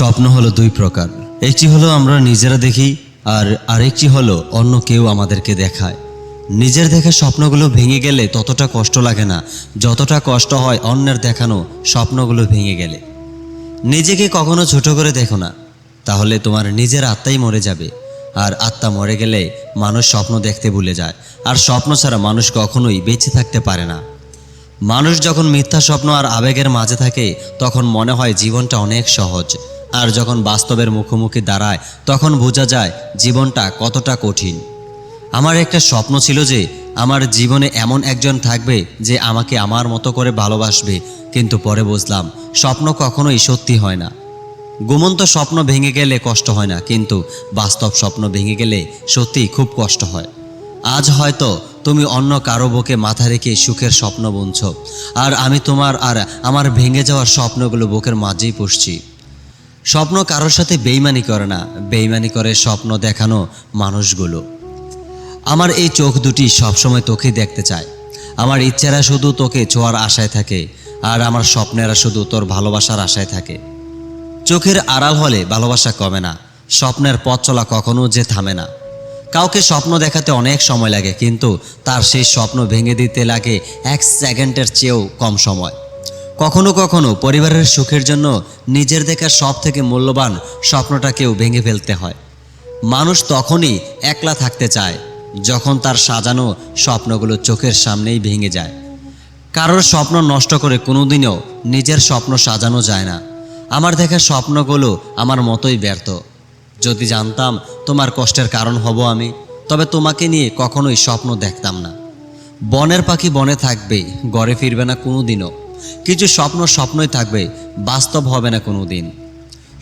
স্বপ্ন হলো দুই প্রকার। একটি হলো আমরা নিজেরা দেখি, আর আরেকটি হলো অন্য কেউ আমাদেরকে দেখায়। নিজের দেখে স্বপ্নগুলো ভেঙে গেলে ততটা কষ্ট লাগে না, যতটা কষ্ট হয় অন্যের দেখানো স্বপ্নগুলো ভেঙে গেলে। নিজেকে কখনো ছোট করে দেখো না, তাহলে তোমার নিজের আত্মাই মরে যাবে। আর আত্মা মরে গেলে মানুষ স্বপ্ন দেখতে ভুলে যায়, আর স্বপ্ন ছাড়া মানুষ কখনোই বেঁচে থাকতে পারে না। মানুষ যখন মিথ্যা স্বপ্ন আর আবেগের মাঝে থাকে, তখন মনে হয় জীবনটা অনেক সহজ। আর যখন বাস্তবের মুখোমুখি দাঁড়ায়, তখন বোঝা যায় জীবনটা কতটা কঠিন। আমার একটা স্বপ্ন ছিল যে আমার জীবনে এমন একজন থাকবে যে আমাকে আমার মতো করে ভালোবাসবে, কিন্তু পরে বুঝলাম স্বপ্ন কখনোই সত্যি হয় না। ঘুমন্ত স্বপ্ন ভেঙে গেলে কষ্ট হয় না, কিন্তু বাস্তব স্বপ্ন ভেঙে গেলে সত্যি খুব কষ্ট হয়। আজ হয়তো তুমি অন্য কারও বুকে মাথা রেখে সুখের স্বপ্ন বুনছ, আর আমি তোমার আর আমার ভেঙে যাওয়ার স্বপ্নগুলো বুকের মাঝেই পুষছি। স্বপ্ন কারোর সাথে বেইমানি করে না। বেইমানি করে স্বপ্ন দেখানো মানুষগুলো। আমার এই চোখ দুটি সবসময় তোকেই দেখতে চায়। আমার ইচ্ছেরা শুধু তোকে ছোঁয়ার আশায় থাকে, আর আমার স্বপ্নেরা শুধু তোর ভালোবাসার আশায় থাকে। চোখের আড়াল হলে ভালোবাসা কমে না, স্বপ্নের পথ চলা কখনো যে থামে না। কাউকে স্বপ্ন দেখাতে অনেক সময় লাগে, কিন্তু তার সেই স্বপ্ন ভেঙে দিতে লাগে এক সেকেন্ডের চেয়েও কম সময়। কখনো কখনো পরিবারের সুখের জন্য নিজের দেখা সব থেকে মূল্যবান স্বপ্নটাকেও ভেঙে ফেলতে হয়। মানুষ তখনই একলা থাকতে চায়, যখন তার সাজানো স্বপ্নগুলো চোখের সামনেই ভেঙে যায়। কারোর স্বপ্ন নষ্ট করে কোনোদিনও নিজের স্বপ্ন সাজানো যায় না। আমার দেখা স্বপ্নগুলো আমার মতোই ব্যর্থ। যদি জানতাম তোমার কষ্টের কারণ হব আমি, তবে তোমাকে নিয়ে কখনোই স্বপ্ন দেখতাম না। বনের পাখি বনে থাকবে ঘরে ফিরবে না কোনো দিনও কিছু স্বপ্ন স্বপ্নই থাকবে, বাস্তব হবে না কোনো দিন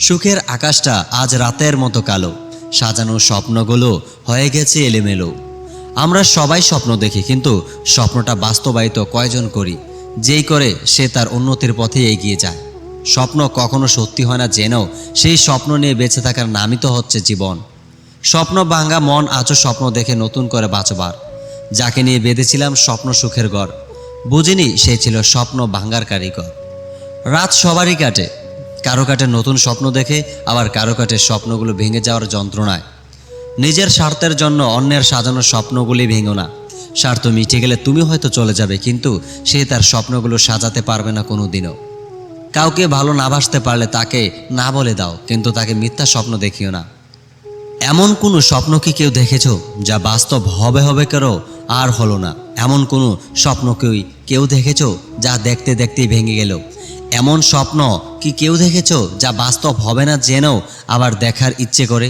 সুখের আকাশটা আজ রাতের মতো কালো, সাজানো স্বপ্নগুলো হয়ে গেছে এলোমেলো। আমরা সবাই স্বপ্ন দেখি, কিন্তু স্বপ্নটা বাস্তবায়িত কয়জন করি? যেই করে সে তার উন্নতির পথে এগিয়ে যায়। স্বপ্ন কখনো সত্যি হয় না জেনেও সেই স্বপ্ন নিয়ে বেঁচে থাকার নামই তো হচ্ছে জীবন। স্বপ্ন ভাঙ্গা মন আজও স্বপ্ন দেখে নতুন করে বাঁচবার। যাকে নিয়ে বেঁধেছিলাম স্বপ্ন সুখের ঘর বুঝিনি সে ছিল স্বপ্ন ভাঙ্গার কারিগর। রাত সবারই কাটে। কারও কাটে নতুন স্বপ্ন দেখে, আবার কারও কাটে স্বপ্নগুলো ভেঙে যাওয়ার যন্ত্রণায়। নিজের স্বার্থের জন্য অন্যের সাজানো স্বপ্নগুলি ভেঙো না। স্বার্থ মিটে গেলে তুমি হয়তো চলে যাবে, কিন্তু সে তার স্বপ্নগুলো সাজাতে পারবে না কোনো দিনও কাউকে ভালো না বাসতে পারলে তাকে না বলে দাও, কিন্তু তাকে মিথ্যা স্বপ্ন দেখিও না। এমন কোনো স্বপ্ন কি কেউ দেখেছ, যা বাস্তব হবে হবে করো আর হলো না? এমন কোনো স্বপ্ন কেউ কেউ দেখেছ যা দেখতে দেখতেই ভেঙে গেল? এমন স্বপ্ন কি কেউ দেখেছ যা বাস্তব হবে না জেনেও আবার দেখার ইচ্ছে করে?